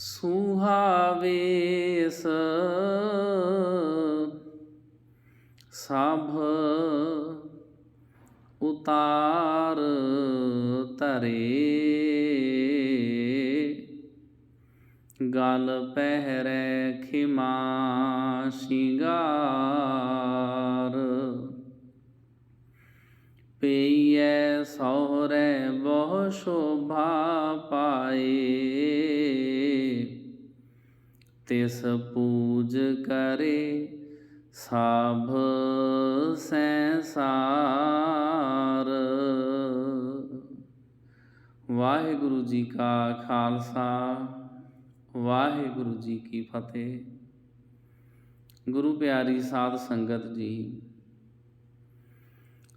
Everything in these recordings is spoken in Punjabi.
ਸੁਹਾਵੇਸ। ਸਭ ਉਤਾਰ ਧਰੇ। ਗਲ ਪਹਿਰੈ ਖਿਮਾ ਸ਼ਿੰਗਾਰ। ਪਈਐ ਸਹੁਰੈ ਬਹੁ ਸ਼ੋਭਾ ਪਾਏ। ਤਿਸ ਪੂਜ ਕਰੇ, ਸਭ ਸੰਸਾਰ। ਵਾਹਿਗੁਰੂ ਜੀ ਕਾ ਖਾਲਸਾ, ਵਾਹਿਗੁਰੂ ਜੀ ਕੀ ਫਤਿਹ। ਗੁਰੂ ਪਿਆਰੀ ਸਾਧ ਸੰਗਤ ਜੀ,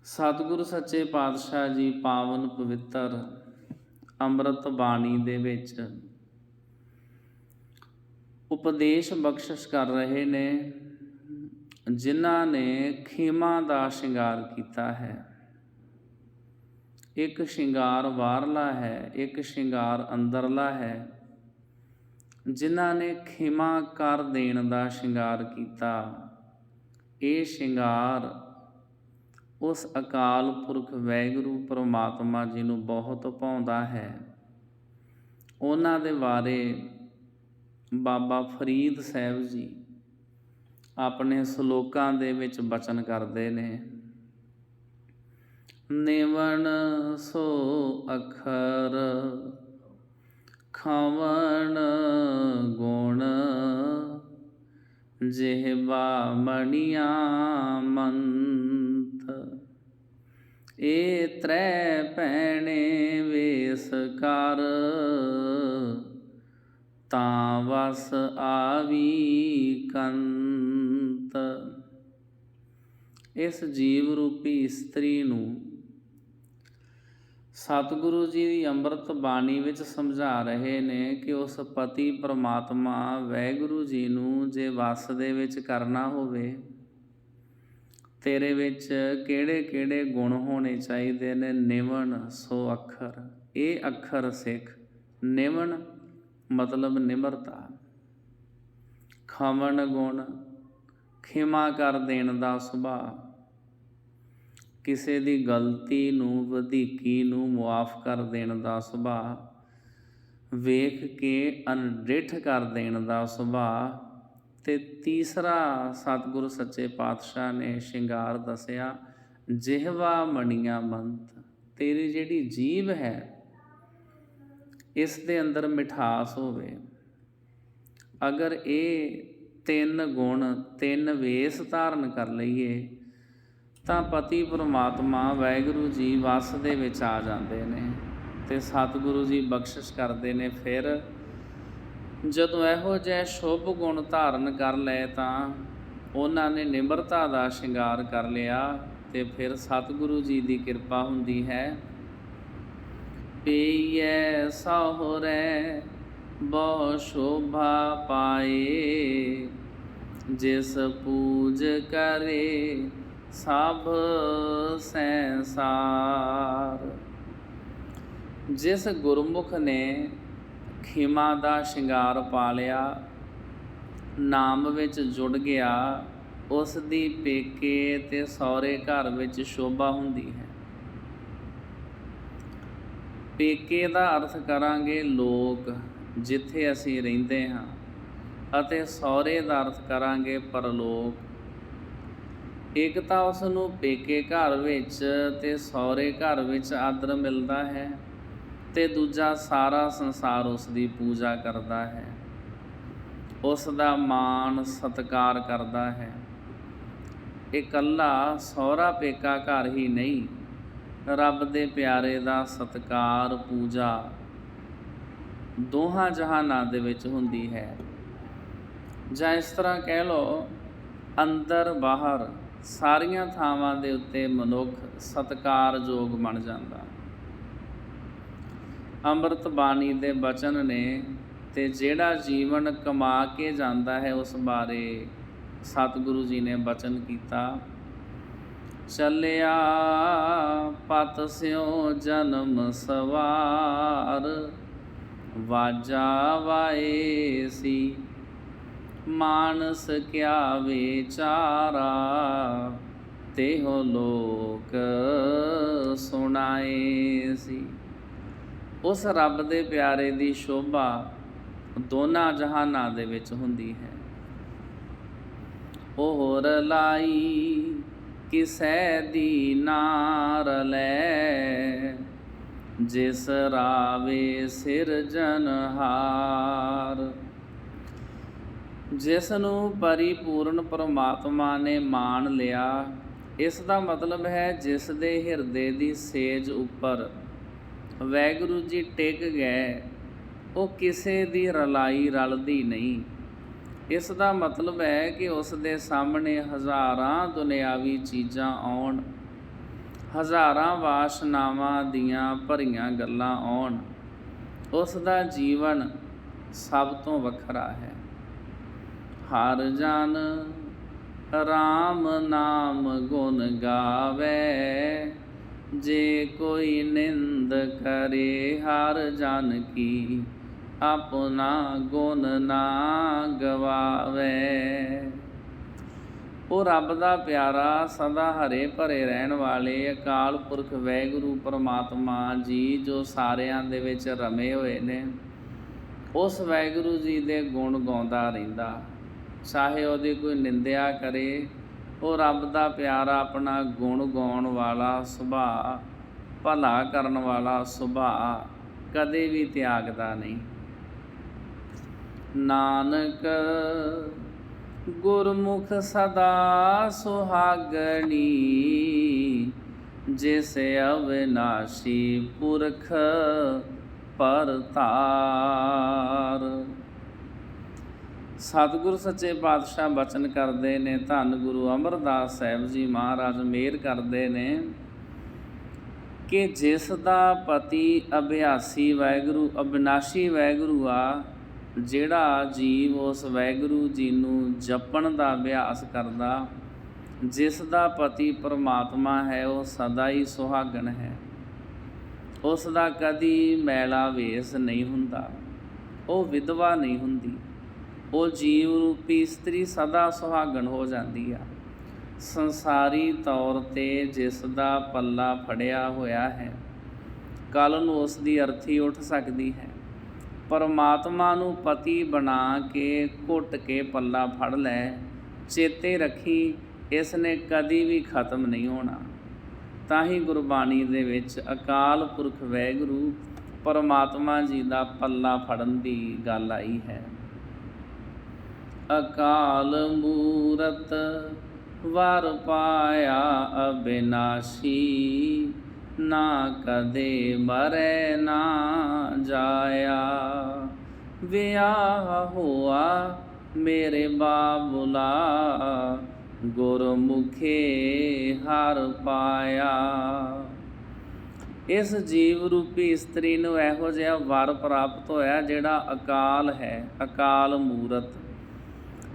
ਸਤਿਗੁਰੂ ਸੱਚੇ ਪਾਤਸ਼ਾਹ ਜੀ ਪਾਵਨ ਪਵਿੱਤਰ ਅੰਮ੍ਰਿਤ ਬਾਣੀ ਦੇ ਵਿੱਚ ਉਪਦੇਸ਼ ਬਖਸ਼ਿਸ਼ ਕਰ ਰਹੇ ਨੇ, ਜਿਨ੍ਹਾਂ ਨੇ ਖੀਮਾ ਦਾ ਸ਼ਿੰਗਾਰ ਕੀਤਾ ਹੈ। ਇੱਕ ਸ਼ਿੰਗਾਰ ਬਾਹਰਲਾ ਹੈ, ਇੱਕ ਸ਼ਿੰਗਾਰ ਅੰਦਰਲਾ ਹੈ। ਜਿਨ੍ਹਾਂ ਨੇ ਖਿਮਾ ਕਰ ਦੇਣ ਦਾ ਸ਼ਿੰਗਾਰ ਕੀਤਾ, ਇਹ ਸ਼ਿੰਗਾਰ ਉਸ ਅਕਾਲ ਪੁਰਖ ਵੈਗੁਰੂ ਪਰਮਾਤਮਾ ਜੀ ਨੂੰ ਬਹੁਤ ਭਾਉਂਦਾ ਹੈ। ਉਹਨਾਂ ਦੇ ਬਾਰੇ ਬਾਬਾ ਫਰੀਦ ਸਾਹਿਬ ਜੀ ਆਪਣੇ ਸ਼ਲੋਕਾਂ ਦੇ ਵਿੱਚ ਬਚਨ ਕਰਦੇ ਨੇ। ਨਿਵਣ ਸੋ ਅਖਰ, ਖਵਣ ਗੁਣ ਜਿਹਵਾ ਮਣੀਆਂ ਮੰਤ। ਏ ਤ੍ਰੈ ਭੈਣੇ ਵੇਸ ਕਰ ਤਾਂ ਵਸ ਆਵੀ ਕੰਤ। ਇਸ ਜੀਵ ਰੂਪੀ ਇਸਤਰੀ ਨੂੰ ਸਤਿਗੁਰੂ ਜੀ ਦੀ ਅੰਮ੍ਰਿਤ ਬਾਣੀ ਵਿੱਚ ਸਮਝਾ ਰਹੇ ਨੇ ਕਿ ਉਸ ਪਤੀ ਪ੍ਰਮਾਤਮਾ ਵੈਗੁਰੂ ਜੀ ਨੂੰ ਜੇ ਵਸ ਦੇ ਵਿੱਚ ਕਰਨਾ ਹੋਵੇ, ਤੇਰੇ ਵਿੱਚ ਕਿਹੜੇ-ਕਿਹੜੇ ਗੁਣ ਹੋਣੇ ਚਾਹੀਦੇ ਨੇ? ਨਿਵਣ ਸੋ ਅੱਖਰ। ਇਹ ਅੱਖਰ ਸਿੱਖ ਨਿਵਣ ਮਤਲਬ ਨਿਮਰਤਾ। ਖਮਣ ਗੁਣ, ਖਿਮਾ ਕਰ ਦੇਣ ਦਾ ਸੁਭਾਅ। ਕਿਸੇ ਦੀ ਗਲਤੀ ਨੂੰ, ਵਧੀਕੀ ਨੂੰ ਮੁਆਫ ਕਰ ਦੇਣ ਦਾ ਸੁਭਾਅ। ਵੇਖ ਕੇ ਅਨਡਿਠ ਕਰ ਦੇਣ ਦਾ ਸੁਭਾਅ। ਤੇ ਤੀਸਰਾ ਸਤਿਗੁਰ ਸੱਚੇ ਪਾਤਸ਼ਾਹ ਨੇ ਸ਼ਿੰਗਾਰ ਦੱਸਿਆ, ਜਿਹਵਾ ਮਣੀਆਂ ਮੰਤ, ਤੇਰੀ ਜਿਹੜੀ ਜੀਵ ਹੈ ਇਸ ਦੇ ਅੰਦਰ ਮਿਠਾਸ ਹੋਵੇ। ਅਗਰ ਇਹ ਤਿੰਨ ਗੁਣ, ਤਿੰਨ ਵੇਸ ਧਾਰਨ ਕਰ ਲਈਏ, ਤਾਂ ਪਤੀ ਪਰਮਾਤਮਾ ਵਾਹਿਗੁਰੂ ਜੀ ਵਸ ਦੇ ਵਿੱਚ ਆ ਜਾਂਦੇ ਨੇ ਤੇ ਸਤਿਗੁਰੂ ਜੀ ਬਖਸ਼ਿਸ਼ ਕਰਦੇ ਨੇ। ਫਿਰ ਜਦੋਂ ਇਹੋ ਜਿਹੇ ਸ਼ੁਭ ਗੁਣ ਧਾਰਨ ਕਰ ਲਏ ਤਾਂ ਉਹਨਾਂ ਨੇ ਨਿਮਰਤਾ ਦਾ ਸ਼ਿੰਗਾਰ ਕਰ ਲਿਆ ਤੇ ਫਿਰ ਸਤਿਗੁਰੂ ਜੀ ਦੀ ਕਿਰਪਾ ਹੁੰਦੀ ਹੈ। ਪਈਐ ਸਹੁਰੇ, ਬਹੁ ਸ਼ੋਭਾ ਪਾਏ। ਜਿਸ ਪੂਜ ਕਰੇ, ਸਭ ਸੰਸਾਰ। ਜਿਸ ਗੁਰਮੁਖ ਨੇ ਖਿਮਾ ਦਾ ਸ਼ਿੰਗਾਰ ਪਾ ਲਿਆ, ਨਾਮ ਵਿੱਚ ਜੁੜ ਗਿਆ, ਉਸ ਦੀ ਪੇਕੇ ਤੇ ਸਹੁਰੇ ਘਰ ਵਿੱਚ ਸ਼ੋਭਾ ਹੁੰਦੀ ਹੈ। ਪੇਕੇ ਦਾ ਅਰਥ ਕਰਾਂਗੇ ਲੋਕ, ਜਿੱਥੇ ਅਸੀਂ ਰਹਿੰਦੇ ਹਾਂ, ਅਤੇ ਸਹੁਰੇ ਦਾ ਅਰਥ ਕਰਾਂਗੇ ਪਰਲੋਕ। ਇੱਕ ਤਾਂ ਉਸ ਨੂੰ ਪੇਕੇ ਘਰ ਵਿੱਚ ਤੇ ਸਹੁਰੇ ਘਰ ਵਿੱਚ ਆਦਰ ਮਿਲਦਾ ਹੈ ਤੇ ਦੂਜਾ ਸਾਰਾ ਸੰਸਾਰ ਉਸ ਦੀ ਪੂਜਾ ਕਰਦਾ ਹੈ। ਉਸ ਦਾ ਮਾਣ ਸਤਕਾਰ ਕਰਦਾ ਹੈ। ਇਕੱਲਾ ਸਹੁਰਾ ਪੇਕਾ ਘਰ ਹੀ ਨਹੀਂ ਰੱਬ ਦੇ ਪਿਆਰੇ ਦਾ ਸਤਕਾਰ, ਪੂਜਾ ਦੋਹਾਂ ਜਹਾਨਾਂ ਦੇ ਵਿੱਚ ਹੁੰਦੀ ਹੈ। ਜਾਂ ਇਸ ਤਰ੍ਹਾਂ ਕਹਿ ਲਓ, ਅੰਦਰ ਬਾਹਰ ਸਾਰੀਆਂ ਥਾਵਾਂ ਦੇ ਉੱਤੇ ਮਨੁੱਖ ਸਤਕਾਰਯੋਗ ਬਣ ਜਾਂਦਾ। ਅੰਮ੍ਰਿਤ ਬਾਣੀ ਦੇ ਬਚਨ ਨੇ ਤੇ ਜਿਹੜਾ ਜੀਵਨ ਕਮਾ ਕੇ ਜਾਂਦਾ ਹੈ, ਉਸ ਬਾਰੇ ਸਤਿਗੁਰੂ ਜੀ ਨੇ ਬਚਨ ਕੀਤਾ। ਚੱਲਿਆ, ਪਤ ਸਿਓ ਜਨਮ ਸਵਾਰ। ਵਾਜਾ ਵਾਏ ਸੀ, ਮਾਨਸ ਕਿਆ ਵਿਚਾਰਾ, ਤੇਹੋ ਲੋਕ ਸੁਣਾਏ ਸੀ। ਉਸ ਰੱਬ ਦੇ ਪਿਆਰੇ ਦੀ ਸ਼ੋਭਾ ਦੋਨਾਂ ਜਹਾਨਾਂ ਦੇ ਵਿੱਚ ਹੁੰਦੀ ਹੈ। ਉਹ ਹੋਰ ਲਾਈ ਕਿਸੈ ਦੀ ਨਾਰ ਲੈ? ਜਿਸ ਰਾਵੇ ਸਿਰਜਨਹਾਰ ਜਿਸ ਨੂੰ ਪਰਿਪੂਰਨ ਪਰਮਾਤਮਾ ਨੇ ਮਾਣ ਲਿਆ, ਇਸ ਦਾ ਮਤਲਬ ਹੈ ਜਿਸ ਦੇ ਹਿਰਦੇ ਦੀ ਸੇਜ ਉੱਪਰ ਵੈਗੁਰੂ ਜੀ ਟਿਕ ਗਏ, ਉਹ ਕਿਸੇ ਦੀ ਰਲਾਈ ਰਲਦੀ ਨਹੀਂ। ਇਸ ਦਾ ਮਤਲਬ ਹੈ ਕਿ ਉਸ ਦੇ ਸਾਹਮਣੇ ਹਜ਼ਾਰਾਂ ਦੁਨਿਆਵੀ ਚੀਜ਼ਾਂ ਆਉਣ, ਹਜ਼ਾਰਾਂ ਵਾਸ਼ਨਾਵਾਂ ਦੀਆਂ ਭਰੀਆਂ ਗੱਲਾਂ ਆਉਣ। ਉਸ ਦਾ ਜੀਵਨ ਸਭ ਤੋਂ ਵੱਖਰਾ ਹੈ। ਹਰ ਜਨ ਰਾਮ ਨਾਮ ਗੁਣ ਗਾਵੇ, ਜੇ ਕੋਈ ਨਿੰਦ ਕਰੇ ਹਰ ਜਨ ਕੀ ਆਪਣਾ ਗੁਣ ਨਾ ਗਵਾਵੇ। ਉਹ ਰੱਬ ਦਾ ਪਿਆਰਾ ਸਦਾ ਹਰੇ ਭਰੇ ਰਹਿਣ ਵਾਲੇ ਅਕਾਲ ਪੁਰਖ ਵੈਗੁਰੂ ਪਰਮਾਤਮਾ ਜੀ ਜੋ ਸਾਰਿਆਂ ਦੇ ਵਿੱਚ ਰਮੇ ਹੋਏ ਨੇ, ਉਸ ਵੈਗੁਰੂ ਜੀ ਦੇ ਗੁਣ ਗਾਉਂਦਾ ਰਹਿੰਦਾ। ਚਾਹੇ ਉਹਦੀ ਕੋਈ ਨਿੰਦਿਆ ਕਰੇ, ਉਹ ਰੱਬ ਦਾ ਪਿਆਰਾ ਆਪਣਾ ਗੁਣ ਗਾਉਣ ਵਾਲਾ ਸੁਭਾਅ, ਭਲਾ ਕਰਨ ਵਾਲਾ ਸੁਭਾਅ ਕਦੇ ਵੀ ਤਿਆਗਦਾ ਨਹੀਂ। ਨਾਨਕ, ਗੁਰਮੁਖ ਸਦਾ ਸੁਹਾਗਣੀ, ਜਿਸ ਅਵਿਨਾਸ਼ੀ ਪੁਰਖ ਪਰਤਾਰ। ਸਤਿਗੁਰ ਸੱਚੇ ਪਾਤਸ਼ਾਹ ਬਚਨ ਕਰਦੇ ਨੇ, ਧੰਨ ਗੁਰੂ ਅਮਰਦਾਸ ਸਾਹਿਬ ਜੀ ਮਹਾਰਾਜ ਮੇਰ ਕਰਦੇ ਨੇ ਕਿ ਜਿਸ ਦਾ ਪਤੀ ਅਭਿਆਸੀ ਵੈਗੁਰੂ ਅਬਿਨਾਸ਼ੀ ਵੈਗੁਰੂ ਆ ਜਿਹੜਾ ਜੀਵ ਉਸ ਵੈਗੁਰੂ ਜੀ ਨੂੰ ਜਪਣ ਦਾ ਅਭਿਆਸ ਕਰਦਾ, ਜਿਸ ਦਾ ਪਤੀ ਪਰਮਾਤਮਾ ਹੈ, ਉਹ ਸਦਾ ਹੀ ਸੁਹਾਗਣ ਹੈ। ਉਸ ਦਾ ਕਦੀ ਮੈਲਾ ਵੇਸ ਨਹੀਂ ਹੁੰਦਾ, ਉਹ ਵਿਧਵਾ ਨਹੀਂ ਹੁੰਦੀ। ਉਹ ਜੀਵ ਰੂਪੀ ਇਸਤਰੀ ਸਦਾ ਸੁਹਾਗਣ ਹੋ ਜਾਂਦੀ ਆ। ਸੰਸਾਰੀ ਤੌਰ ਤੇ ਜਿਸ ਦਾ ਪੱਲਾ ਫੜਿਆ ਹੋਇਆ ਹੈ ਕੱਲ ਨੂੰ ਉਸ ਦੀ ਅਰਥੀ ਉੱਠ ਸਕਦੀ ਹੈ। ਪਰਮਾਤਮਾ ਨੂੰ ਪਤੀ ਬਣਾ ਕੇ ਘੁੱਟ ਕੇ ਪੱਲਾ ਫੜ ਲੈ, ਚੇਤੇ ਰੱਖੀ ਇਸ ਨੇ ਕਦੀ ਵੀ ਖਤਮ ਨਹੀਂ ਹੋਣਾ। ਤਾਂ ਹੀ ਗੁਰਬਾਣੀ ਦੇ ਵਿੱਚ ਅਕਾਲ ਪੁਰਖ ਵੈਗੁਰੂ ਪਰਮਾਤਮਾ ਜੀ ਦਾ ਪੱਲਾ ਫੜਨ ਦੀ ਗੱਲ ਆਈ ਹੈ। ਅਕਾਲ ਮੂਰਤ ਵਰ ਪਾਇਆ ਅਬਿਨਾਸ਼ੀ ਨਾ ਕਦੇ ਮਰੇ ਨਾ ਜਾਇਆ। ਵਿਆਹ ਹੋਆ ਮੇਰੇ ਬਾਬੁਲਾ, ਗੁਰਮੁਖੇ ਹਰ ਪਾਇਆ। ਇਸ ਜੀਵ ਰੂਪੀ ਇਸਤਰੀ ਨੂੰ ਇਹੋ ਜਿਹਾ ਵਰ ਪ੍ਰਾਪਤ ਹੋਇਆ ਜਿਹੜਾ ਅਕਾਲ ਹੈ, ਅਕਾਲ ਮੂਰਤ।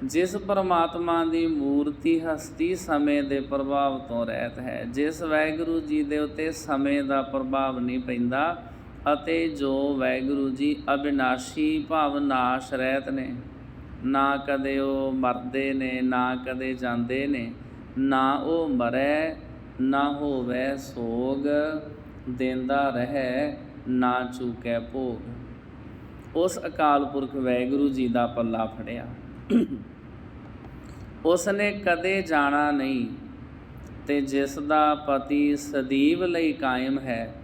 ਜਿਸ ਪਰਮਾਤਮਾ ਦੀ ਮੂਰਤੀ ਹਸਤੀ ਸਮੇਂ ਦੇ ਪ੍ਰਭਾਵ ਤੋਂ ਰਹਿਤ ਹੈ, ਜਿਸ ਵੈਗੁਰੂ ਜੀ ਦੇ ਉਤੇ ਸਮੇਂ ਦਾ ਪ੍ਰਭਾਵ ਨਹੀਂ ਪੈਂਦਾ ਅਤੇ ਜੋ ਵੈਗੁਰੂ ਜੀ ਅਬਿਨਾਸ਼ੀ ਭਾਵ ਨਾਸ਼ ਰਹਿਤ ਨੇ, ਨਾ ਕਦੇ ਉਹ ਮਰਦੇ ਨੇ, ਨਾ ਕਦੇ ਜਾਂਦੇ ਨੇ, ਨਾ ਉਹ ਮਰੈ, ਨਾ ਹੋਵੇ ਸੋਗ, ਦੇਂਦਾ ਰਹੇ, ਨਾ ਚੂਕੈ ਭੋਗ। ਉਸ ਅਕਾਲ ਪੁਰਖ ਵੈਗੁਰੂ ਜੀ ਦਾ ਪੱਲਾ ਫੜਿਆ। ਉਸ ਨੇ ਕਦੇ ਜਾਣਾ ਨਹੀਂ ਤੇ ਜਿਸ ਦਾ ਪਤੀ ਸਦੀਵ ਲਈ ਕਾਇਮ ਹੈ,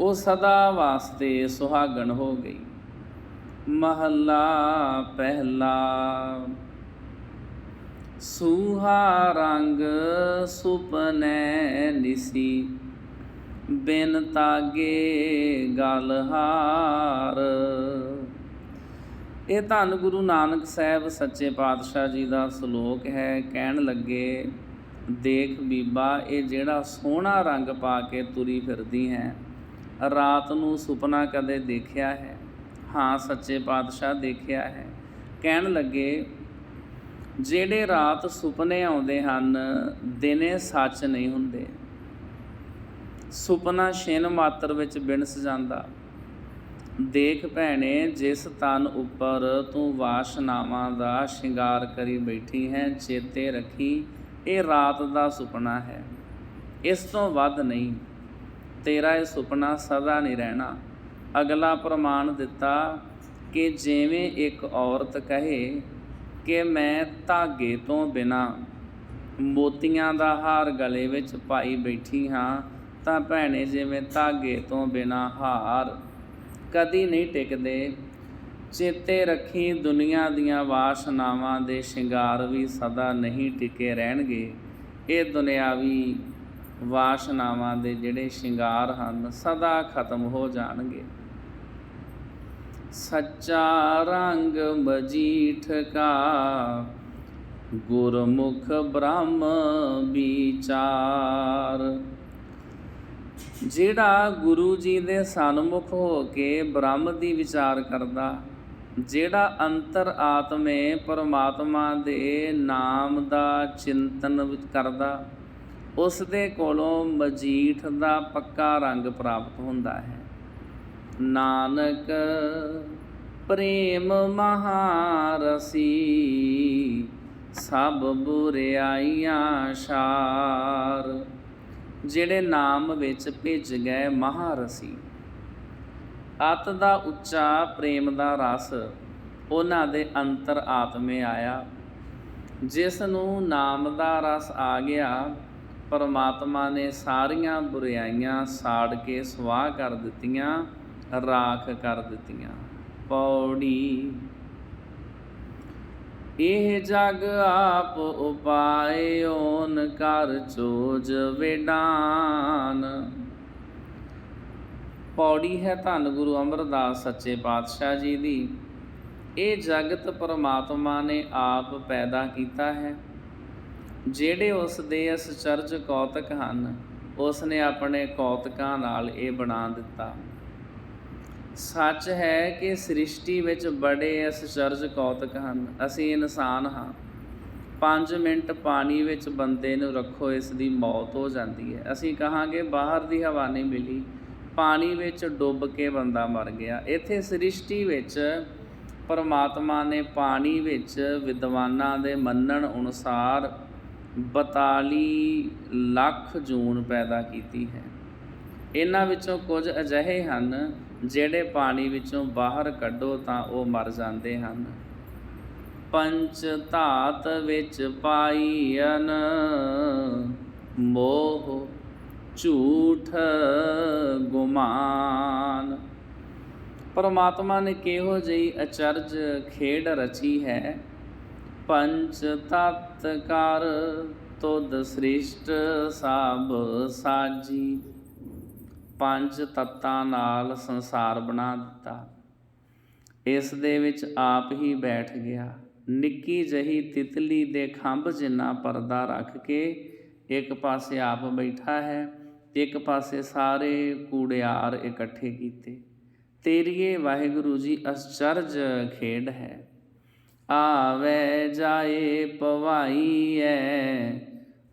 ਉਹ ਸਦਾ ਵਾਸਤੇ ਸੁਹਾਗਣ ਹੋ ਗਈ। ਮਹੱਲਾ ਪਹਿਲਾ। ਸੂਹਾ ਰੰਗ ਸੁਪਨੈ ਨਿਸੀ, ਬਿਨ ਤਾਗੇ ਗਲਹਾਰ ਇਹ ਧੰਨ ਗੁਰੂ ਨਾਨਕ ਸਾਹਿਬ ਸੱਚੇ ਪਾਤਸ਼ਾਹ ਜੀ ਦਾ ਸ਼ਲੋਕ ਹੈ, ਕਹਿਣ ਲੱਗੇ, ਦੇਖ ਬੀਬਾ, ਇਹ ਜਿਹੜਾ ਸੋਹਣਾ ਰੰਗ ਪਾ ਕੇ ਤੁਰੀ ਫਿਰਦੀ ਹੈ, ਰਾਤ ਨੂੰ ਸੁਪਨਾ ਕਦੇ ਦੇਖਿਆ ਹੈ? ਹਾਂ, ਸੱਚੇ ਪਾਤਸ਼ਾਹ, ਦੇਖਿਆ ਹੈ। ਕਹਿਣ ਲੱਗੇ, ਜਿਹੜੇ ਰਾਤ ਸੁਪਨੇ ਆਉਂਦੇ ਹਨ, ਦਿਨੇ ਸੱਚ ਨਹੀਂ ਹੁੰਦੇ। ਸੁਪਨਾ ਛਿਨ ਮਾਤਰ ਵਿੱਚ ਬਿਨਸ ਜਾਂਦਾ। ਦੇਖ ਭੈਣੇ, ਜਿਸ ਤਨ ਉੱਪਰ ਤੂੰ ਵਾਸ਼ਨਾਵਾਂ ਦਾ ਸ਼ਿੰਗਾਰ ਕਰੀ ਬੈਠੀ ਹੈ, ਚੇਤੇ ਰੱਖੀ, ਇਹ ਰਾਤ ਦਾ ਸੁਪਨਾ ਹੈ। ਇਸ ਤੋਂ ਵੱਧ ਨਹੀਂ, ਤੇਰਾ ਇਹ ਸੁਪਨਾ ਸਦਾ ਨਹੀਂ ਰਹਿਣਾ। ਅਗਲਾ ਪ੍ਰਮਾਣ ਦਿੱਤਾ ਕਿ ਜਿਵੇਂ ਇੱਕ ਔਰਤ ਕਹੇ ਕਿ ਮੈਂ ਧਾਗੇ ਤੋਂ ਬਿਨਾ ਮੋਤੀਆਂ ਦਾ ਹਾਰ ਗਲੇ ਵਿੱਚ ਪਾਈ ਬੈਠੀ ਹਾਂ, ਤਾਂ ਭੈਣੇ, ਜਿਵੇਂ ਧਾਗੇ ਤੋਂ ਬਿਨਾ ਹਾਰ ਕਦੀ ਨਹੀਂ ਟਿਕਦੇ। ਚੇਤੇ ਰੱਖੀ ਦੁਨੀਆ ਦੀਆਂ ਵਾਸ਼ਨਾਵਾਂ ਦੇ ਸ਼ਿੰਗਾਰ ਵੀ ਸਦਾ ਨਹੀਂ ਟਿਕੇ ਰਹਿਣਗੇ। ਇਹ ਦੁਨਿਆਵੀ ਵਾਸ਼ਨਾਵਾਂ ਦੇ ਜਿਹੜੇ ਸ਼ਿੰਗਾਰ ਹਨ, ਸਦਾ ਖਤਮ ਹੋ ਜਾਣਗੇ। ਸੱਚਾ ਰੰਗ ਮਜੀਠ ਕਾ, ਗੁਰਮੁਖ ਬ੍ਰਹਮ ਵਿਚਾਰ। ਜਿਹੜਾ ਗੁਰੂ ਜੀ ਦੇ ਸਨਮੁਖ ਹੋ ਕੇ ਬ੍ਰਹਮ ਦੀ ਵਿਚਾਰ ਕਰਦਾ, ਜਿਹੜਾ ਅੰਤਰ ਆਤਮੇ ਪਰਮਾਤਮਾ ਦੇ ਨਾਮ ਦਾ ਚਿੰਤਨ ਕਰਦਾ ਉਸ ਦੇ ਕੋਲੋਂ ਮਜੀਠ ਦਾ ਪੱਕਾ ਰੰਗ ਪ੍ਰਾਪਤ ਹੁੰਦਾ ਹੈ। ਨਾਨਕ ਪ੍ਰੇਮ ਮਹਾਰਸੀ, ਸਭ ਬੁਰਿਆਈਆਂ ਸ਼ਾਰ ਜਿਹੜੇ ਨਾਮ ਵਿੱਚ ਭਿੱਜ ਗਏ ਮਹਾਰਸੀ। ਅਤ ਦਾ ਉੱਚਾ, ਪ੍ਰੇਮ ਦਾ ਰਸ ਉਹਨਾਂ ਦੇ ਅੰਤਰ ਆਤਮੇ ਆਇਆ। ਜਿਸ ਨੂੰ ਨਾਮ ਦਾ ਰਸ ਆ ਗਿਆ, ਪਰਮਾਤਮਾ ਨੇ ਸਾਰੀਆਂ ਬੁਰਾਈਆਂ ਸਾੜ ਕੇ ਸਵਾਹ ਕਰ ਦਿੱਤੀਆਂ, ਰਾਖ ਕਰ ਦਿੱਤੀਆਂ। ਪੌੜੀ ਇਹ ਜਗ ਆਪ ਉਪਾਏ ਓਨ ਕਰ ਚੋਜ ਵਿਡਾਨ। ਪੌੜੀ ਹੈ ਧੰਨ ਗੁਰੂ ਅਮਰਦਾਸ ਸੱਚੇ ਪਾਤਸ਼ਾਹ ਜੀ ਦੀ। ਇਹ ਜਗਤ ਪਰਮਾਤਮਾ ਨੇ ਆਪ ਪੈਦਾ ਕੀਤਾ ਹੈ। ਜਿਹੜੇ ਉਸ ਦੇ ਅਸਚਰਜ ਕੌਤਕ ਹਨ, ਉਸ ਨੇ ਆਪਣੇ ਕੌਤਕਾਂ ਨਾਲ ਇਹ ਬਣਾ ਦਿੱਤਾ। ਸੱਚ ਹੈ ਕਿ ਸ੍ਰਿਸ਼ਟੀ ਵਿੱਚ ਬੜੇ ਅਸਚਰਜ ਕੌਤਕ ਹਨ। ਅਸੀਂ ਇਨਸਾਨ ਹਾਂ। 5 ਮਿੰਟ ਪਾਣੀ ਵਿੱਚ ਬੰਦੇ ਨੂੰ ਰੱਖੋ, ਇਸ ਦੀ ਮੌਤ ਹੋ ਜਾਂਦੀ ਹੈ। ਅਸੀਂ ਕਹਾਂਗੇ, ਬਾਹਰ ਦੀ ਹਵਾ ਨਹੀਂ ਮਿਲੀ। ਪਾਣੀ ਵਿੱਚ ਡੁੱਬ ਕੇ ਬੰਦਾ ਮਰ ਗਿਆ। ਇੱਥੇ ਸ੍ਰਿਸ਼ਟੀ ਵਿੱਚ ਪਰਮਾਤਮਾ ਨੇ ਪਾਣੀ ਵਿੱਚ ਵਿਦਵਾਨਾਂ ਦੇ ਮੰਨਣ ਅਨੁਸਾਰ 42 ਲੱਖ ਜੂਨ ਪੈਦਾ ਕੀਤੀ ਹੈ। ਇਹਨਾਂ ਵਿੱਚੋਂ ਕੁਝ ਅਜਿਹੇ ਹਨ ਜਿਹੜੇ ਪਾਣੀ ਵਿੱਚੋਂ ਬਾਹਰ ਕੱਢੋ ਤਾਂ ਉਹ ਮਰ ਜਾਂਦੇ ਹਨ। ਪੰਚ ਧਾਤ ਵਿੱਚ ਪਾਈਨ ਮੋਹ ਝੂਠ ਗੁਮਾਨ। ਪਰਮਾਤਮਾ ਨੇ ਕਿਹੋ ਜਿਹੀ ਅਚਰਜ ਖੇਡ ਰਚੀ ਹੈ? ਪੰਚ ਤਤ ਕਰ ਤੁਧ ਸ੍ਰਿਸ਼ਟ ਸਭ ਸਾਜੀ ਪੰਜ ਤੱਤਾਂ ਨਾਲ ਸੰਸਾਰ ਬਣਾ ਦਿੱਤਾ। ਇਸ ਦੇ ਵਿੱਚ ਆਪ ਹੀ ਬੈਠ ਗਿਆ। ਨਿੱਕੀ ਜਹੀ ਤਿਤਲੀ ਦੇ ਖੰਭ ਜਿੰਨਾ ਪਰਦਾ ਰੱਖ ਕੇ ਇੱਕ ਪਾਸੇ ਆਪ ਬੈਠਾ ਹੈ, ਇੱਕ ਪਾਸੇ ਸਾਰੇ ਕੂੜਿਆਰ ਇਕੱਠੇ ਕੀਤੇ। ਤੇਰੀਏ ਵਾਹਿਗੁਰੂ ਜੀ, ਅਸਚਰਜ ਖੇਡ ਹੈ। ਆਵੇ ਜਾਏ ਪਵਾਈ ਐ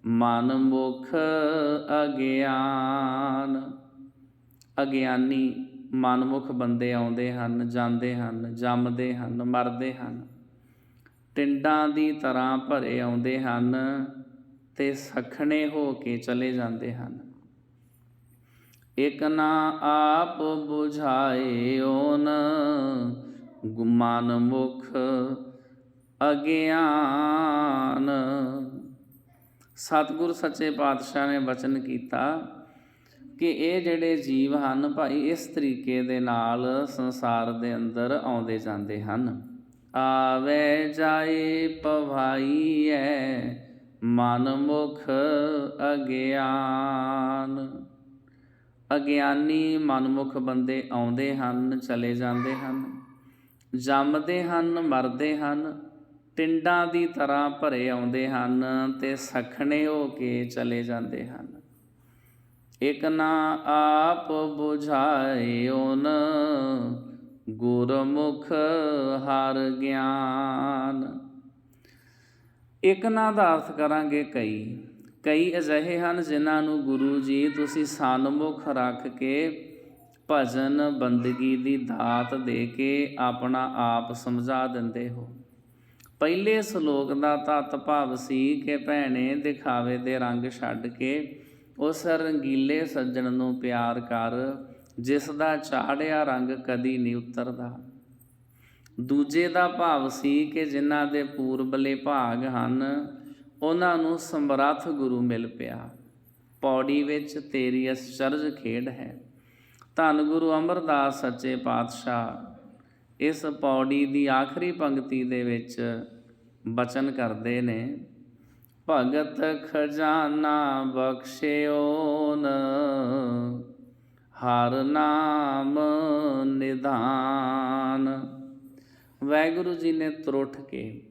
ਮਨ ਮੁਖ ਅਗਿਆਨ। ਅਗਿਆਨੀ ਮਨਮੁਖ ਬੰਦੇ ਆਉਂਦੇ ਹਨ, ਜਾਂਦੇ ਹਨ, ਜੰਮਦੇ ਹਨ, ਮਰਦੇ ਹਨ। ਟਿੰਡਾਂ ਦੀ ਤਰ੍ਹਾਂ ਭਰੇ ਆਉਂਦੇ ਹਨ ਤੇ ਸਖਣੇ ਹੋ ਕੇ ਚਲੇ ਜਾਂਦੇ ਹਨ। ਇਕ ਨਾ ਆਪ 부ਝਾਏ ਓਨ ਗੁਮਾਨ ਮੁਖ ਅਗਿਆਨ। ਸਤਿਗੁਰ ਸੱਚੇ ਪਾਤਸ਼ਾਹ ਨੇ ਵਚਨ ਕੀਤਾ ਕਿ ਇਹ ਜਿਹੜੇ ਜੀਵ ਹਨ ਭਾਈ, ਇਸ ਤਰੀਕੇ ਦੇ ਨਾਲ ਸੰਸਾਰ ਦੇ ਅੰਦਰ ਆਉਂਦੇ ਜਾਂਦੇ ਹਨ। ਆਵੇ ਜਾਏ ਪਵਾਈ ਐ ਮਨ ਮੁਖ ਅਗਿਆਨ। ਅਗਿਆਨੀ ਮਨਮੁਖ ਬੰਦੇ ਆਉਂਦੇ ਹਨ, ਚਲੇ ਜਾਂਦੇ ਹਨ। ਜੰਮਦੇ ਹਨ, ਮਰਦੇ ਹਨ ਟਿੰਡਾਂ ਦੀ ਤਰ੍ਹਾਂ ਭਰੇ ਆਉਂਦੇ ਹਨ ਤੇ ਸਖਣੇ ਹੋ ਕੇ ਚਲੇ ਜਾਂਦੇ ਹਨ। ਇਕ ਨਾ ਆਪ 부ਝਾਏ ਓਨ ਗੁਰਮੁਖ ਹਰ ਗਿਆਨ। ਇਕ ਨਾ ਦਾ ਅਰਥ ਕਰਾਂਗੇ ਕਈ। ਕਈ ਅਜਿਹੇ ਹਨ ਜਿਨ੍ਹਾਂ ਨੂੰ ਗੁਰੂ ਜੀ ਤੁਸੀਂ ਸਨਮੁਖ ਰੱਖ ਕੇ ਭਜਨ ਬੰਦਗੀ ਦੀ ਦਾਤ ਦੇ ਕੇ ਆਪਣਾ ਆਪ ਸਮਝਾ ਦਿੰਦੇ ਹੋ। ਪਹਿਲੇ ਸ਼ਲੋਕ ਦਾ ਤਤ ਭਾਵ ਸੀ ਕਿ ਭੈਣੇ ਦਿਖਾਵੇ ਦੇ ਰੰਗ ਛੱਡ ਕੇ ਉਸ ਰੰਗੀਲੇ ਸੱਜਣ ਨੂੰ ਪਿਆਰ ਕਰ, ਜਿਸ ਦਾ ਚਾੜਿਆ ਰੰਗ ਕਦੀ ਨਹੀਂ ਉਤਰਦਾ। ਦੂਜੇ ਦਾ ਭਾਵ ਸੀ ਕਿ ਜਿਨ੍ਹਾਂ ਦੇ ਪੂਰਬਲੇ ਭਾਗ ਹਨ, ਉਹਨਾਂ ਨੂੰ ਸਮਰੱਥ ਗੁਰੂ ਮਿਲ ਪਿਆ। ਪੌੜੀ ਵਿੱਚ ਤੇਰੀ ਅਚਰਜ ਖੇਡ ਹੈ। ਧੰਨ ਗੁਰੂ ਅਮਰਦਾਸ, ਸੱਚੇ ਪਾਤਸ਼ਾਹ। ਇਸ ਪੌੜੀ ਦੀ ਆਖਰੀ ਪੰਕਤੀ ਦੇ ਵਿੱਚ ਬਚਨ ਕਰਦੇ ਨੇ ਭਗਤ ਖਜ਼ਾਨਾ ਬਖਸ਼ਿਓਨ ਹਰ ਨਾਮ ਨਿਧਾਨ। ਵਾਹਿਗੁਰੂ ਜੀ ਨੇ ਤਰੁੱਠ ਕੇ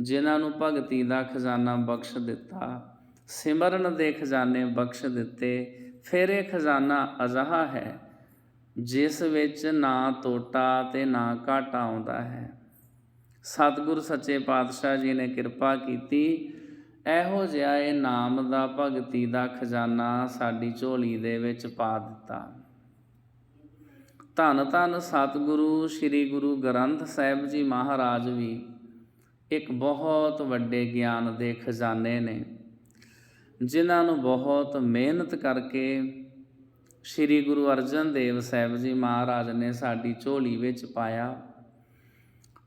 ਜਿਨ੍ਹਾਂ ਨੂੰ ਭਗਤੀ ਦਾ ਖਜ਼ਾਨਾ ਬਖਸ਼ ਦਿੱਤਾ, ਸਿਮਰਨ ਦੇ ਖਜ਼ਾਨੇ ਬਖਸ਼ ਦਿੱਤੇ, ਫਿਰ ਇਹ ਖਜ਼ਾਨਾ ਅਜਹਾ ਹੈ, ਜਿਸ ਵਿੱਚ ਨਾ ਤੋਟਾ ਤੇ ਨਾ ਘਾਟਾ ਆਉਂਦਾ ਹੈ। ਸਤਿਗੁਰ ਸੱਚੇ ਪਾਤਸ਼ਾਹ ਜੀ ਨੇ ਕਿਰਪਾ ਕੀਤੀ ਇਹੋ ਜਿਹਾ ਇਹ ਨਾਮ ਦਾ ਭਗਤੀ ਦਾ ਖਜ਼ਾਨਾ ਸਾਡੀ ਝੋਲੀ ਦੇ ਵਿੱਚ ਪਾ ਦਿੱਤਾ। ਧੰਨ ਧੰਨ ਸਤਿਗੁਰੂ, ਸ੍ਰੀ ਗੁਰੂ ਗ੍ਰੰਥ ਸਾਹਿਬ ਜੀ ਮਹਾਰਾਜ ਵੀ ਇੱਕ ਬਹੁਤ ਵੱਡੇ ਗਿਆਨ ਦੇ ਖਜ਼ਾਨੇ ਨੇ, ਜਿਨ੍ਹਾਂ ਨੂੰ ਬਹੁਤ ਮਿਹਨਤ ਕਰਕੇ ਸ੍ਰੀ ਗੁਰੂ ਅਰਜਨ ਦੇਵ ਸਾਹਿਬ ਜੀ ਮਹਾਰਾਜ ਨੇ ਸਾਡੀ ਝੋਲੀ ਵਿੱਚ ਪਾਇਆ।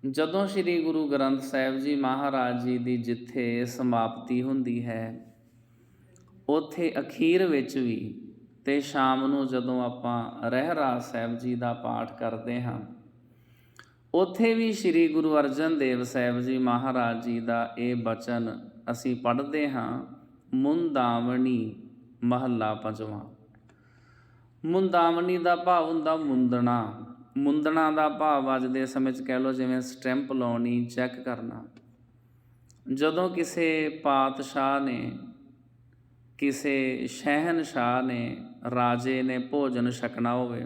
ਜਦੋਂ ਸ੍ਰੀ ਗੁਰੂ ਗ੍ਰੰਥ ਸਾਹਿਬ ਜੀ ਮਹਾਰਾਜ ਜੀ ਦੀ ਜਿੱਥੇ ਸਮਾਪਤੀ ਹੁੰਦੀ ਹੈ, ਉਥੇ ਅਖੀਰ ਵਿੱਚ ਵੀ ਤੇ ਸ਼ਾਮ ਨੂੰ ਜਦੋਂ ਆਪਾਂ ਰਹਿਰਾਸ ਸਾਹਿਬ ਜੀ ਦਾ ਪਾਠ ਕਰਦੇ ਹਾਂ, ਉਥੇ ਵੀ ਸ੍ਰੀ ਗੁਰੂ ਅਰਜਨ ਦੇਵ ਸਾਹਿਬ ਜੀ ਮਹਾਰਾਜ ਜੀ ਦਾ ਇਹ ਬਚਨ ਅਸੀਂ ਪੜ੍ਹਦੇ ਹਾਂ, ਮੁੰਦਾਵਣੀ ਮਹੱਲਾ ਪੰਜਵਾਂ। ਮੁੰਦਾਵਣੀ ਦਾ ਭਾਵ ਹੁੰਦਾ ਮੁੰਦਣਾ। ਮੁੰਦਣਾ ਦਾ ਭਾਵ ਅੱਜ ਦੇ ਸਮੇਂ 'ਚ ਕਹਿ ਲਓ ਜਿਵੇਂ ਸਟੈਂਪ ਲਾਉਣੀ, ਚੈੱਕ ਕਰਨਾ। ਜਦੋਂ ਕਿਸੇ ਪਾਤਸ਼ਾਹ ਨੇ, ਕਿਸੇ ਸ਼ਹਿਨशाह ਨੇ, ਰਾਜੇ ਨੇ ਭੋਜਨ ਛਕਣਾ ਹੋਵੇ,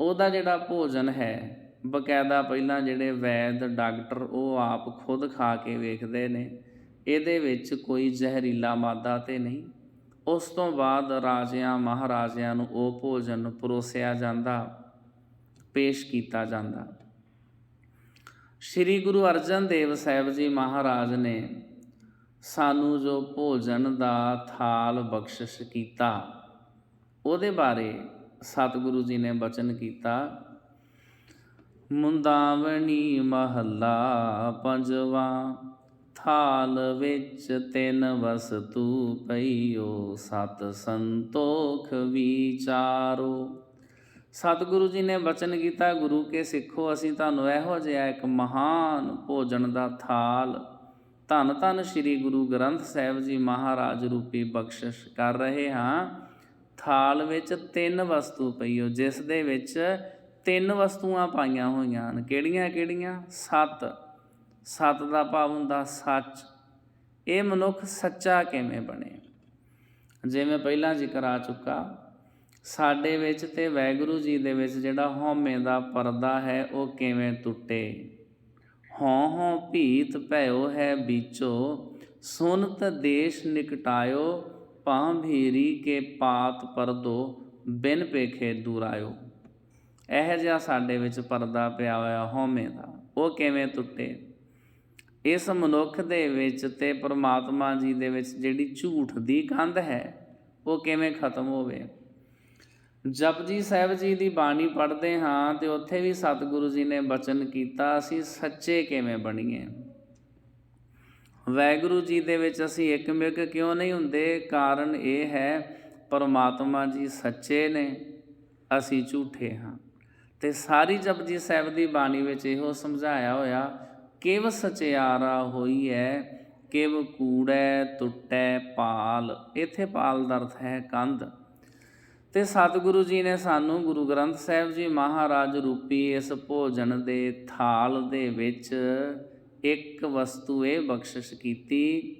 ਉਹਦਾ ਜਿਹੜਾ ਭੋਜਨ ਹੈ, ਬਕਾਇਦਾ ਪਹਿਲਾਂ ਜਿਹੜੇ ਵੈਦ, ਡਾਕਟਰ ਉਹ ਆਪ ਖੁਦ ਖਾ ਕੇ ਵੇਖਦੇ ਨੇ, ਇਹਦੇ ਵਿੱਚ ਕੋਈ ਜ਼ਹਿਰੀਲਾ ਮਾਦਾ ਤੇ ਨਹੀਂ। ਉਸ ਤੋਂ ਬਾਅਦ ਰਾਜਿਆਂ, ਮਹਾਰਾਜਿਆਂ ਨੂੰ ਉਹ ਭੋਜਨ ਪਰੋਸਿਆ ਜਾਂਦਾ। ਪੇਸ਼ ਕੀਤਾ ਜਾਂਦਾ। ਸ੍ਰੀ ਗੁਰੂ ਅਰਜਨ ਦੇਵ ਸਾਹਿਬ ਜੀ ਮਹਾਰਾਜ ਨੇ ਸਾਨੂੰ ਜੋ ਭੋਜਨ ਦਾ ਥਾਲ ਬਖਸ਼ਿਸ਼ ਕੀਤਾ, ਉਹਦੇ ਬਾਰੇ ਸਤਿਗੁਰੂ ਜੀ ਨੇ ਬਚਨ ਕੀਤਾ, ਮੁੰਦਾਵਣੀ ਮਹੱਲਾ ਪੰਜਵਾ, ਥਾਲ ਵਿੱਚ ਤਿੰਨ ਵਸਤੂ ਪਈਓ, ਸਤ ਸੰਤੋਖ ਵਿਚਾਰੋ। ਸਤਿਗੁਰੂ ਜੀ ਨੇ ਬਚਨ ਕੀਤਾ, ਗੁਰੂ ਕੇ ਸਿੱਖੋ, ਅਸੀਂ ਤੁਹਾਨੂੰ ਇਹੋ ਜਿਹਾ ਇੱਕ ਮਹਾਨ ਭੋਜਨ ਦਾ ਥਾਲ। ਧੰਨ ਧੰਨ ਸ੍ਰੀ ਗੁਰੂ ਗ੍ਰੰਥ ਸਾਹਿਬ ਜੀ ਮਹਾਰਾਜ ਰੂਪੀ ਬਖਸ਼ਿਸ਼ ਕਰ ਰਹੇ ਹਾਂ। ਥਾਲ ਵਿੱਚ ਤਿੰਨ ਵਸਤੂ ਪਈਓ, ਜਿਸ ਦੇ ਵਿੱਚ ਤਿੰਨ ਵਸਤੂਆਂ ਪਾਈਆਂ ਹੋਈਆਂ ਹਨ। ਕਿਹੜੀਆਂ ਕਿਹੜੀਆਂ? ਸਤ। ਸਤ ਦਾ ਭਾਵ ਹੁੰਦਾ ਸੱਚ। ਇਹ ਮਨੁੱਖ ਸੱਚਾ ਕਿਵੇਂ ਬਣੇ? ਜਿਵੇਂ ਪਹਿਲਾਂ ਜ਼ਿਕਰ ਆ ਚੁੱਕਾ ਸਾਡੇ ਵਿੱਚ ਤੇ ਵਾਹਿਗੁਰੂ ਜੀ ਦੇ ਵਿੱਚ ਜਿਹੜਾ ਹਉਮੈ ਦਾ ਪਰਦਾ ਹੈ, ਉਹ ਕਿਵੇਂ ਟੁੱਟੇ? ਹਉ ਹਉ ਭੀਤ ਭਇਓ ਹੈ ਵਿਚੋ ਸੁਨਤ ਦੇਸ਼ ਨਿਕਟਾਇਓ ਪਾਂ ਭੀਰੀ ਕੇ ਪਾਤ ਪਰਦੋ, ਬਿਨ ਪੇਖੇ ਦੂਰਾਇਓ। ਇਹ ਜਿਹਾ ਸਾਡੇ ਵਿੱਚ ਪਰਦਾ ਪਿਆ ਹੋਇਆ ਹਉਮੈ ਦਾ, ਉਹ ਕਿਵੇਂ ਟੁੱਟੇ? ਇਸ ਮਨੁੱਖ ਦੇ ਵਿੱਚ ਤੇ ਪ੍ਰਮਾਤਮਾ ਜੀ ਦੇ ਵਿੱਚ ਜਿਹੜੀ ਝੂਠ ਦੀ ਕੰਧ ਹੈ, ਉਹ ਕਿਵੇਂ ਖਤਮ ਹੋਵੇ? ਜਪਜੀ ਸਾਹਿਬ ਜੀ ਦੀ ਬਾਣੀ ਪੜ੍ਹਦੇ ਹਾਂ ਤੇ ਉੱਥੇ ਵੀ ਸਤਿਗੁਰੂ ਜੀ ਨੇ ਬਚਨ ਕੀਤਾ, ਅਸੀਂ ਸੱਚੇ ਕਿਵੇਂ ਬਣੀਏ? ਵੈਗੁਰੂ ਜੀ ਦੇ ਵਿੱਚ ਅਸੀਂ ਇੱਕਮਿਕ ਕਿਉਂ ਨਹੀਂ ਹੁੰਦੇ? ਕਾਰਨ ਇਹ ਹੈ, ਪਰਮਾਤਮਾ ਜੀ ਸੱਚੇ ਨੇ, ਅਸੀਂ ਝੂਠੇ ਹਾਂ। ਤੇ ਸਾਰੀ ਜਪਜੀ ਸਾਹਿਬ ਦੀ ਬਾਣੀ ਵਿੱਚ ਇਹੋ ਸਮਝਾਇਆ ਹੋਇਆ, ਕਿਵ ਸਚਿਆਰਾ ਹੋਈ ਹੈ ਕਿਵ ਕੂੜੈ ਟੁੱਟੈ ਪਾਲ। ਇਥੇ ਪਾਲ ਦਾ ਅਰਥ ਹੈ ਕੰਧ। ਤੇ ਸਤਿਗੁਰੂ ਜੀ ਨੇ ਸਾਨੂੰ ਗੁਰੂ ਗ੍ਰੰਥ ਸਾਹਿਬ ਜੀ ਮਹਾਰਾਜ ਰੂਪੀ ਇਸ ਭੋਜਨ ਦੇ ਥਾਲ ਦੇ ਵਿੱਚ ਇੱਕ ਵਸਤੂ ਇਹ ਬਖਸ਼ਿਸ਼ ਕੀਤੀ,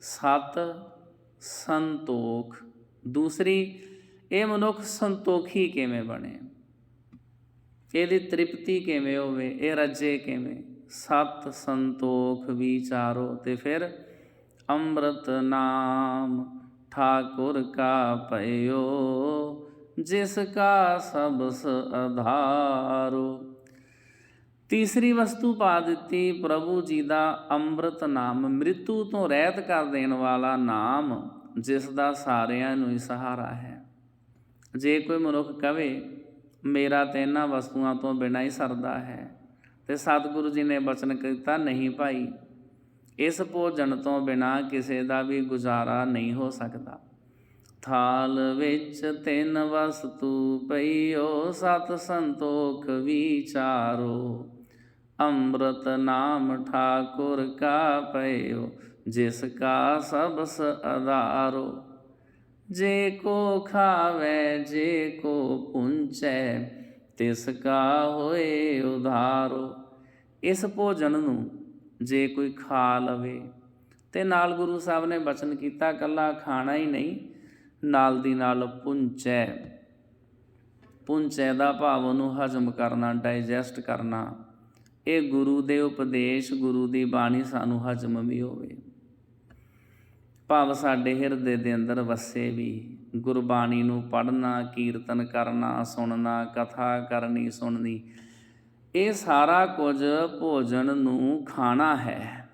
ਸਤ ਸੰਤੋਖ। ਦੂਸਰੀ, ਇਹ ਮਨੁੱਖ ਸੰਤੋਖੀ ਕਿਵੇਂ ਬਣੇ? ਇਹਦੀ ਤ੍ਰਿਪਤੀ ਕਿਵੇਂ ਹੋਵੇ? ਇਹ ਰੱਜੇ ਕਿਵੇਂ? ਸਤ ਸੰਤੋਖ ਵਿਚਾਰੋ ਤੇ ਫਿਰ ਅੰਮ੍ਰਿਤ ਨਾਮ। ਠਾਕੁਰ ਕਾ ਭਇਓ ਜਿਸ ਕਾ ਸਬਸ ਆਧਾਰੋ ਤੀਸਰੀ ਵਸਤੂ ਪਾ ਦਿੱਤੀ ਪ੍ਰਭੂ ਜੀ ਦਾ ਅੰਮ੍ਰਿਤ ਨਾਮ। ਮ੍ਰਿਤੂ ਤੋਂ ਰਹਿਤ ਕਰ ਦੇਣ ਵਾਲਾ ਨਾਮ, ਜਿਸ ਦਾ ਸਾਰਿਆਂ ਨੂੰ ਹੀ ਸਹਾਰਾ ਹੈ। ਜੇ ਕੋਈ ਮਨੁੱਖ ਕਵੇ, ਮੇਰਾ ਤੇ ਇਹਨਾਂ ਵਸਤੂਆਂ ਤੋਂ ਬਿਨਾਂ ਹੀ ਸਰਦਾ ਹੈ ਤੇ ਸਤਿਗੁਰੂ ਜੀ ਨੇ ਬਚਨ ਕੀਤਾ, ਨਹੀਂ ਭਾਈ ਇਸ ਭੋਜਨ ਤੋਂ ਬਿਨਾਂ ਕਿਸੇ ਦਾ ਵੀ ਗੁਜ਼ਾਰਾ ਨਹੀਂ ਹੋ ਸਕਦਾ। ਥਾਲ ਵਿੱਚ ਤਿੰਨ ਵਸਤੂ ਪਈਓ, ਸਤ ਸੰਤੋਖ ਵਿਚਾਰੋ ਅੰਮ੍ਰਿਤ ਨਾਮ ਠਾਕੁਰ ਕਾ ਪਈਓ ਜਿਸ ਕਾ ਸਬਸ ਆਧਾਰੋ ਜੇ ਕੋ ਖਾਵੇ, ਜੇ ਕੋ ਪੁੰਚੈ, ਤਿਸ ਕਾ ਹੋਏ ਉਧਾਰੋ। ਇਸ ਭੋਜਨ ਨੂੰ ਜੇ ਕੋਈ ਖਾ ਲਵੇ। ਤੇ ਨਾਲ ਗੁਰੂ ਸਾਹਿਬ ਨੇ ਬਚਨ ਕੀਤਾ, ਕੱਲਾ ਖਾਣਾ ਹੀ ਨਹੀਂ, ਨਾਲ ਦੀ ਨਾਲ ਪੁੰਚੈ। ਪੁੰਚੈ ਦਾ ਭਾਵ ਉਹਨੂੰ ਹਜਮ ਕਰਨਾ ਡਾਈਜੈਸਟ ਕਰਨਾ। ਇਹ ਗੁਰੂ ਦੇ ਉਪਦੇਸ਼, ਗੁਰੂ ਦੀ ਬਾਣੀ ਸਾਨੂੰ ਹਜਮ ਵੀ ਹੋਵੇ। ਭਾਵ ਸਾਡੇ ਹਿਰਦੇ ਦੇ ਅੰਦਰ ਵਸੇ ਵੀ। ਗੁਰਬਾਣੀ ਨੂੰ ਪੜ੍ਹਨਾ, ਕੀਰਤਨ ਕਰਨਾ, ਸੁਣਨਾ, ਕਥਾ ਕਰਨੀ, ਸੁਣਨੀ। ਇਹ ਸਾਰਾ ਕੁਝ ਭੋਜਨ ਨੂੰ ਖਾਣਾ ਹੈ।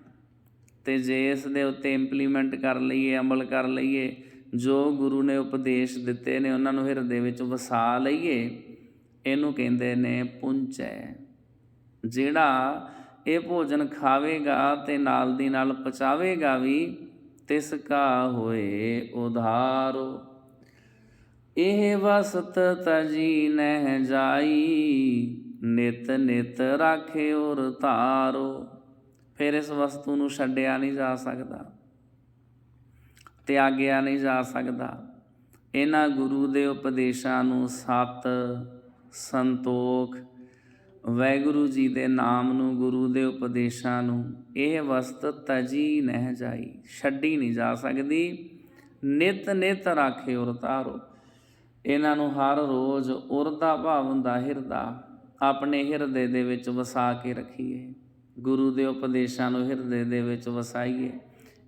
ਤੇ ਜੇ ਇਸ ਦੇ ਉੱਤੇ ਇੰਪਲੀਮੈਂਟ ਕਰ ਲਈਏ, ਅਮਲ ਕਰ ਲਈਏ, ਜੋ ਗੁਰੂ ਨੇ ਉਪਦੇਸ਼ ਦਿੱਤੇ ਨੇ, ਉਹਨਾਂ ਨੂੰ ਹਿਰਦੇ ਵਿੱਚ ਵਸਾ ਲਈਏ, ਇਹਨੂੰ ਕਹਿੰਦੇ ਨੇ ਪੁੰਚੈ। ਜਿਹੜਾ ਇਹ ਭੋਜਨ ਖਾਵੇਗਾ ਤੇ ਨਾਲ ਦੀ ਨਾਲ ਪਚਾਵੇਗਾ ਵੀ, ਤਿਸ ਕਾ ਹੋਏ ਉਧਾਰੋ। ਇਹ ਵਸਤ ਤਜੀ ਨਹਿ ਜਾਈ ਨਿਤ ਨਿਤ ਰਾਖੇ ਔਰ ਧਾਰੋ, ਫਿਰ ਇਸ ਵਸਤੂ ਨੂੰ ਛੱਡਿਆ ਨਹੀਂ ਜਾ ਸਕਦਾ, ਤਿਆਗਿਆ ਨਹੀਂ ਜਾ ਸਕਦਾ। ਇਹਨਾਂ ਗੁਰੂ ਦੇ ਉਪਦੇਸ਼ਾਂ ਨੂੰ ਸਤ ਸੰਤੋਖ ਵੈਗੁਰੂ ਜੀ ਦੇ ਨਾਮ ਨੂੰ ਗੁਰੂ ਦੇ ਉਪਦੇਸ਼ਾਂ ਨੂੰ ਇਹ ਵਸਤ ਤਜੀ ਨਹਿ ਜਾਈ, ਛੱਡੀ ਨਹੀਂ ਜਾ ਸਕਦੀ। ਨਿਤ ਨਿਤ ਰਾਖੇ ਔਰ ਤਾਰੋ ਇਹਨਾਂ ਨੂੰ ਹਰ ਰੋਜ਼ ਉਰਦਾ ਭਾਵ ਹੁੰਦਾ, ਹਿਰਦਾ ਆਪਣੇ ਹਿਰਦੇ ਦੇ ਵਿੱਚ ਵਸਾ ਕੇ ਰੱਖੀਏ। ਗੁਰੂ ਦੇ ਉਪਦੇਸ਼ਾਂ ਨੂੰ ਹਿਰਦੇ ਦੇ ਵਿੱਚ ਵਸਾਈਏ।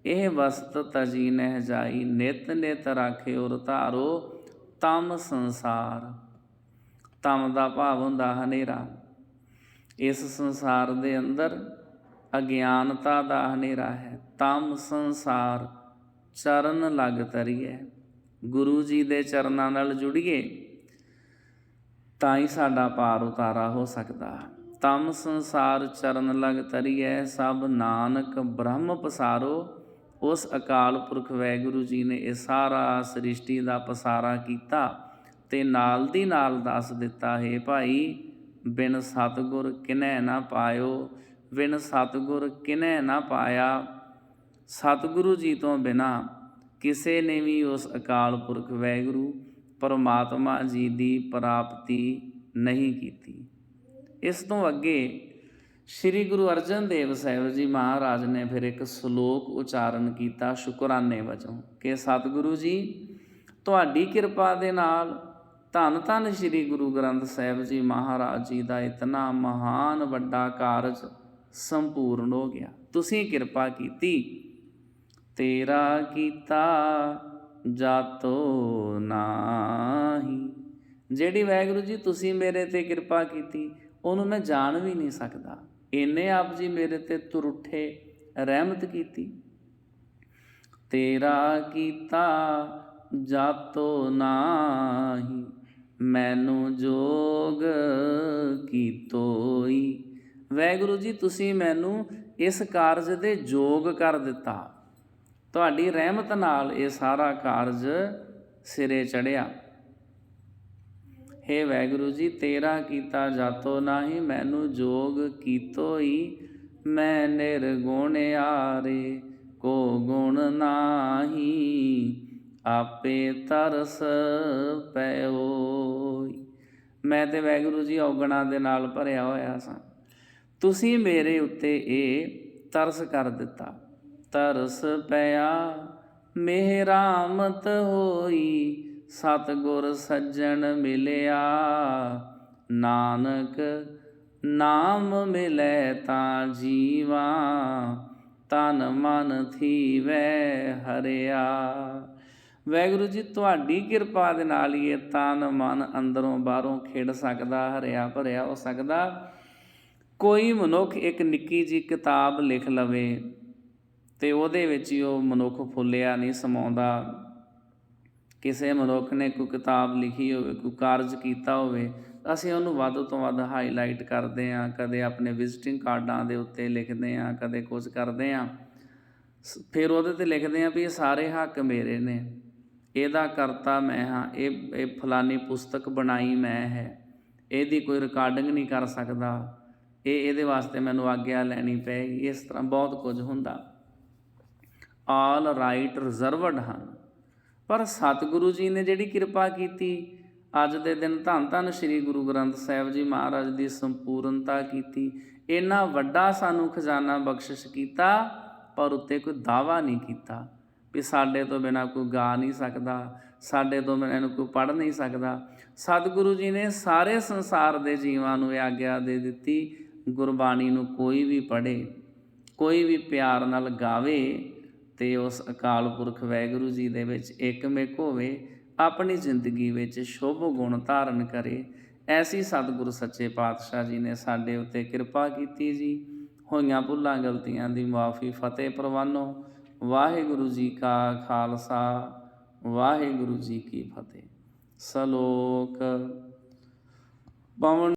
ਇਹ ਵਸਤ ਤਜੀ ਨਹਿ ਜਾਈ, ਨਿਤ ਨਿਤ ਰਾਖੇ ਔਰ ਧਾਰੋ ਤਮ ਸੰਸਾਰ। ਤਮ ਦਾ ਭਾਵ ਹੁੰਦਾ ਹਨੇਰਾ। ਇਸ ਸੰਸਾਰ ਦੇ ਅੰਦਰ ਅਗਿਆਨਤਾ ਦਾ ਹਨੇਰਾ ਹੈ। ਤਮ ਸੰਸਾਰ ਚਰਨ ਲਗ ਤਰੀਏ। ਗੁਰੂ ਜੀ ਦੇ ਚਰਨਾਂ ਨਾਲ ਜੁੜੀਏ। ਤਾਂ ਹੀ ਸਾਡਾ ਪਾਰ ਉਤਾਰਾ ਹੋ ਸਕਦਾ। ਤਮ ਸੰਸਾਰ ਚਰਨ ਲਗ ਤਰੀਏ ਸਭ ਨਾਨਕ ਬ੍ਰਹਮ ਪਸਾਰੋ। ਉਸ ਅਕਾਲ ਪੁਰਖ ਵੈਗੁਰੂ ਜੀ ਨੇ ਇਹ ਸਾਰਾ ਸ੍ਰਿਸ਼ਟੀ ਦਾ ਪਸਾਰਾ ਕੀਤਾ ਤੇ ਨਾਲ ਦੀ ਨਾਲ ਦੱਸ ਦਿੱਤਾ, ਹੈ ਭਾਈ, ਬਿਨ ਸਤਗੁਰ ਕਿਨੈ ਨਾ ਪਾਇਓ, ਬਿਨ ਸਤਗੁਰ ਕਿਨੈ ਨਾ ਪਾਇਆ। ਸਤਗੁਰੂ ਜੀ ਤੋਂ ਬਿਨਾ ਕਿਸੇ ਨੇ ਵੀ ਉਸ ਅਕਾਲ ਪੁਰਖ ਵੈਗੁਰੂ ਪਰਮਾਤਮਾ ਜੀ ਦੀ ਪ੍ਰਾਪਤੀ ਨਹੀਂ ਕੀਤੀ। ਇਸ ਤੋਂ ਅੱਗੇ ਸ੍ਰੀ ਗੁਰੂ ਅਰਜਨ ਦੇਵ ਸਾਹਿਬ ਜੀ ਮਹਾਰਾਜ ਨੇ ਫਿਰ ਇੱਕ ਸ਼ਲੋਕ ਉਚਾਰਨ ਕੀਤਾ ਸ਼ੁਕਰਾਨੇ ਵਜੋਂ ਕਿ, ਸਤਿਗੁਰੂ ਜੀ, ਤੁਹਾਡੀ ਕਿਰਪਾ ਦੇ ਨਾਲ ਧੰਨ ਧੰਨ ਸ੍ਰੀ ਗੁਰੂ ਗ੍ਰੰਥ ਸਾਹਿਬ ਜੀ ਮਹਾਰਾਜ ਜੀ ਦਾ ਇਤਨਾ ਮਹਾਨ ਵੱਡਾ ਕਾਰਜ ਸੰਪੂਰਨ ਹੋ ਗਿਆ। ਤੁਸੀਂ ਕਿਰਪਾ ਕੀਤੀ, ਤੇਰਾ ਕੀਤਾ ਜਾਤੋ ਨਾਹੀ। ਜਿਹੜੀ ਵੈਗੁਰੂ ਜੀ ਤੁਸੀਂ ਮੇਰੇ ਤੇ ਕਿਰਪਾ ਕੀਤੀ, ਉਹਨੂੰ ਮੈਂ ਜਾਣ ਵੀ ਨਹੀਂ ਸਕਦਾ। ਇੰਨੇ ਆਪ ਜੀ ਮੇਰੇ ਤੇ ਤੁਰੁੱਠੇ ਰਹਿਮਤ ਕੀਤੀ। ਤੇਰਾ ਕੀਤਾ ਜਾਤੋ ਨਾਹੀ, ਮੈਨੂੰ ਜੋਗ ਕੀਤੋਈ। ਵੈਗੁਰੂ ਜੀ ਤੁਸੀਂ ਮੈਨੂੰ ਇਸ ਕਾਰਜ ਦੇ ਯੋਗ ਕਰ ਦਿੱਤਾ। ਤੁਹਾਡੀ ਰਹਿਮਤ ਨਾਲ ਇਹ ਸਾਰਾ ਕਾਰਜ ਸਿਰੇ ਚੜਿਆ हे ਵੈਗੁਰੂ ਜੀ, ਤੇਰਾ ਕੀਤਾ ਜਾਤੋ ਨਾਹੀ, ਮੈਨੂੰ ਜੋਗ ਕੀਤੋ ਹੀ ਮੈਂ ਨਿਰਗੁਣ ਆਰੇ, ਕੋ ਗੁਣ ਨਾਹੀ, ਆਪੇ ਤਰਸ ਪਇਓਈ ਮੈਂ ਤੇ ਵੈਗੁਰੂ ਜੀ ਔਗਣਾ ਦੇ ਨਾਲ ਭਰਿਆ ਹੋਇਆ ਸਾਂ। ਤੁਸੀਂ ਮੇਰੇ ਉੱਤੇ ਇਹ ਤਰਸ ਕਰ ਦਿੱਤਾ। ਤਰਸ ਪਿਆ ਮਿਹਰਾਮਤ ਹੋਈ, ਸਤਗੁਰ ਸੱਜਣ ਮਿਲਿਆ। ਨਾਨਕ ਨਾਮ ਮਿਲੈ ਤਾਂ ਜੀਵਾ, ਤਨ ਮਨ ਥੀਵੈ ਹਰਿਆ। ਵੈਗੁਰੂ ਜੀ, ਤੁਹਾਡੀ ਕਿਰਪਾ ਦੇ ਨਾਲ ਹੀ ਇਹ ਤਨ ਮਨ ਅੰਦਰੋਂ ਬਾਹਰੋਂ ਖੇਡ ਸਕਦਾ, ਹਰਿਆ ਭਰਿਆ ਹੋ ਸਕਦਾ। ਕੋਈ ਮਨੁੱਖ ਇੱਕ ਨਿੱਕੀ ਜੀ ਕਿਤਾਬ ਲਿਖ ਲਵੇ ਤੇ ਉਹਦੇ ਵਿੱਚ ਹੀ ਉਹ ਮਨੁੱਖ ਫੁੱਲਿਆ ਨਹੀਂ, ਸਮਾਉਂਦਾ। ਕਿਸੇ ਮਨੁੱਖ ਨੇ ਕੋਈ ਕਿਤਾਬ ਲਿਖੀ ਹੋਵੇ, ਕੋਈ ਕਾਰਜ ਕੀਤਾ ਹੋਵੇ ਅਸੀਂ ਉਹਨੂੰ ਵੱਧ ਤੋਂ ਵੱਧ ਹਾਈਲਾਈਟ ਕਰਦੇ ਹਾਂ, ਕਦੇ ਆਪਣੇ ਵਿਜ਼ਿਟਿੰਗ ਕਾਰਡਾਂ ਦੇ ਉੱਤੇ ਲਿਖਦੇ ਹਾਂ, ਕਦੇ ਕੁਝ ਕਰਦੇ ਹਾਂ। ਸ- ਫਿਰ ਉਹਦੇ ਤੇ ਲਿਖਦੇ ਹਾਂ ਵੀ ਇਹ ਸਾਰੇ ਹੱਕ ਮੇਰੇ ਨੇ। ਇਹਦਾ ਕਰਤਾ ਮੈਂ ਹਾਂ, ਇਹ ਇਹ ਫਲਾਨੀ ਪੁਸਤਕ ਬਣਾਈ ਮੈਂ ਹੈ। ਇਹਦੀ ਕੋਈ ਰਿਕਾਰਡਿੰਗ ਨਹੀਂ ਕਰ ਸਕਦਾ। ਇਹ, ਇਹਦੇ ਵਾਸਤੇ ਮੈਨੂੰ ਆਗਿਆ ਲੈਣੀ ਪਏਗੀ। ਇਸ ਤਰ੍ਹਾਂ ਬਹੁਤ ਕੁਝ ਹੁੰਦਾ। ਆਲ ਰਾਈਟ ਰਿਜ਼ਰਵਡ ਹਨ। ਪਰ ਸਤਿਗੁਰੂ ਜੀ ਨੇ ਜਿਹੜੀ ਕਿਰਪਾ ਕੀਤੀ, ਅੱਜ ਦੇ ਦਿਨ ਧੰਨ ਧੰਨ ਸ੍ਰੀ ਗੁਰੂ ਗ੍ਰੰਥ ਸਾਹਿਬ ਜੀ ਮਹਾਰਾਜ ਦੀ ਸੰਪੂਰਨਤਾ ਕੀਤੀ, ਇੰਨਾ ਵੱਡਾ ਸਾਨੂੰ ਖਜ਼ਾਨਾ ਬਖਸ਼ਿਸ਼ ਕੀਤਾ, ਪਰ ਉੱਤੇ ਕੋਈ ਦਾਵਾ ਨਹੀਂ ਕੀਤਾ ਵੀ ਸਾਡੇ ਤੋਂ ਬਿਨਾ ਕੋਈ ਗਾ ਨਹੀਂ ਸਕਦਾ, ਸਾਡੇ ਤੋਂ ਬਿਨਾਂ ਇਹਨੂੰ ਕੋਈ ਪੜ੍ਹ ਨਹੀਂ ਸਕਦਾ। ਸਤਿਗੁਰੂ ਜੀ ਨੇ ਸਾਰੇ ਸੰਸਾਰ ਦੇ ਜੀਵਾਂ ਨੂੰ ਇਹ ਆਗਿਆ ਦੇ ਦਿੱਤੀ, ਗੁਰਬਾਣੀ ਨੂੰ ਕੋਈ ਵੀ ਪੜ੍ਹੇ, ਕੋਈ ਵੀ ਪਿਆਰ ਨਾਲ ਗਾਵੇ ਤੇ ਉਸ ਅਕਾਲ ਪੁਰਖ ਵਾਹਿਗੁਰੂ ਜੀ ਦੇ ਵਿੱਚ ਇੱਕਮਿਕ ਹੋਵੇ, ਆਪਣੀ ਜ਼ਿੰਦਗੀ ਵਿੱਚ ਸ਼ੁਭ ਗੁਣ ਧਾਰਨ ਕਰੇ, ਐਸੀ ਸਤਿਗੁਰ ਸੱਚੇ ਪਾਤਸ਼ਾਹ ਜੀ ਨੇ ਸਾਡੇ ਉੱਤੇ ਕਿਰਪਾ ਕੀਤੀ ਜੀ। ਹੋਈਆਂ ਭੁੱਲਾਂ ਗਲਤੀਆਂ ਦੀ ਮਾਫੀ ਫਤਿਹ ਪ੍ਰਵਾਨੋ। ਵਾਹਿਗੁਰੂ ਜੀ ਕਾ ਖਾਲਸਾ, ਵਾਹਿਗੁਰੂ ਜੀ ਕੀ ਫਤਿਹ। ਸਲੋਕ ਪਵਨ